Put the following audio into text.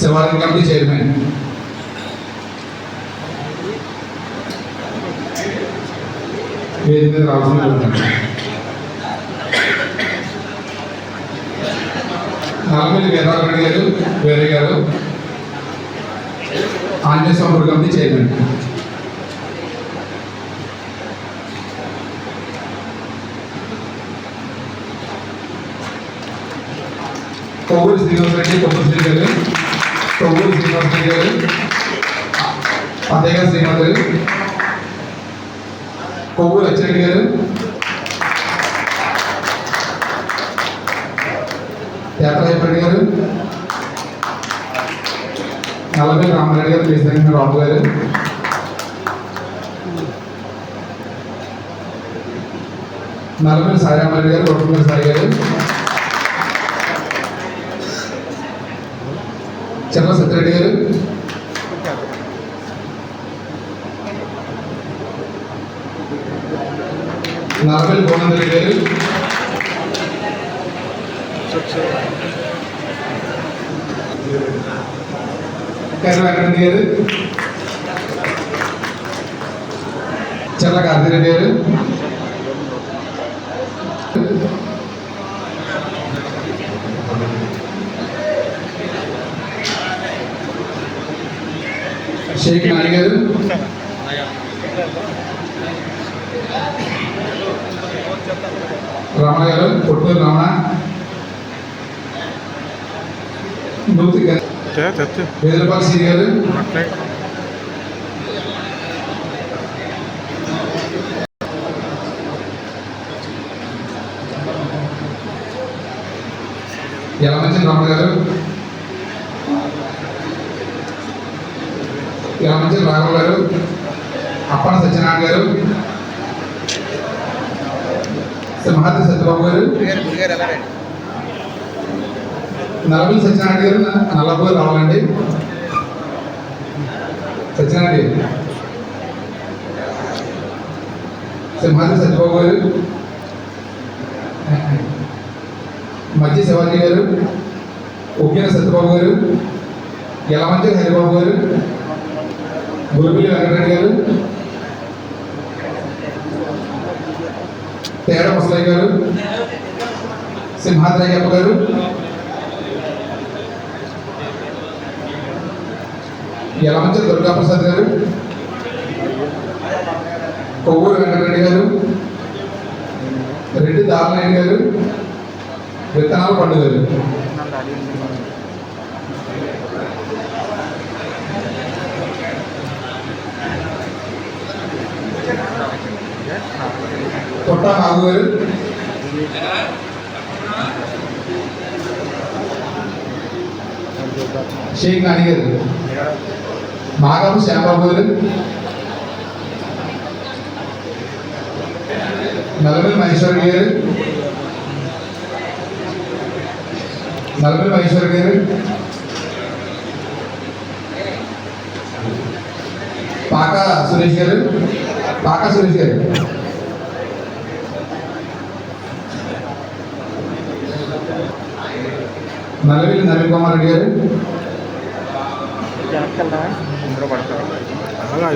శివాలయం committee chairman. వేది మీద రావాల్సిన కోరుతున్నాను. నల్లమల్లి గారు వేరే గారు. Anjaneya Swamy committee chairman. Kovvur Srinivasa Reddy Kovvuru Sri గారు కొవ్వూరు శ్రీనివాసరెడ్డి గారు అత్తయ్య గారు శ్రీనివాస్ గారు కొవ్వూరు అచ్చిరెడ్డి గారు తేతరాయపరెడ్డి గారు నల్లపల్లి రామారెడ్డి గారు ప్రెసిడెంట్ బాబు గారు నల్లపల్లి సాయిరామారెడ్డి గారు కొట్టుమల్లి సాయి గారు చర్ల సత్యరెడ్డి గారు. నల్లపల్లి భువనందరెడ్డి గారు. కర్ర వెంకటరెడ్డి గారు. చర్ల కార్తిరెడ్డి గారు. షేక్ నాని గారు రమణ గారు పొట్టూరు రమణ నూతి వేదలపాల్ శ్రీ గారు యలమంచి రమణ గారు గ్రామంచి రాఘవ గారు అప్పన సత్యనారాయణ గారు మహాతి సత్యబాబు గారు నలభై సత్యనారాయణ గారు నలభై రావాలండి. సత్యనారాయణ గారు. సింహాద్రి సత్యబాబు గారు మధ్య శివాజీ గారు ఉగ్గిన సత్యబాబు గారు యలమంచి హరిబాబు గారు గురుపిల్లి వెంకటరెడ్డి గారు తేడా ముసలయ్య గారు సింహాద్రయ్యప్ప గారు యలమంచ దుర్గాప్రసాద్ గారు కొవ్వూరు వెంకటరెడ్డి గారు రెడ్డి దామనాయుడు గారు విత్తనాల పండు గారు. తొట్ట నాగు గారు షేక్ నాని గారు మాగం శ్యాంబాబు గారు నలభై మహేశ్వర్ గారు నలభై మహేశ్వర్ గారు పాక సురేష్ గారు పాక సురేష్ గారు నలవిల్లి నవీన్ కుమార్ రెడ్డి గారు. అలాగా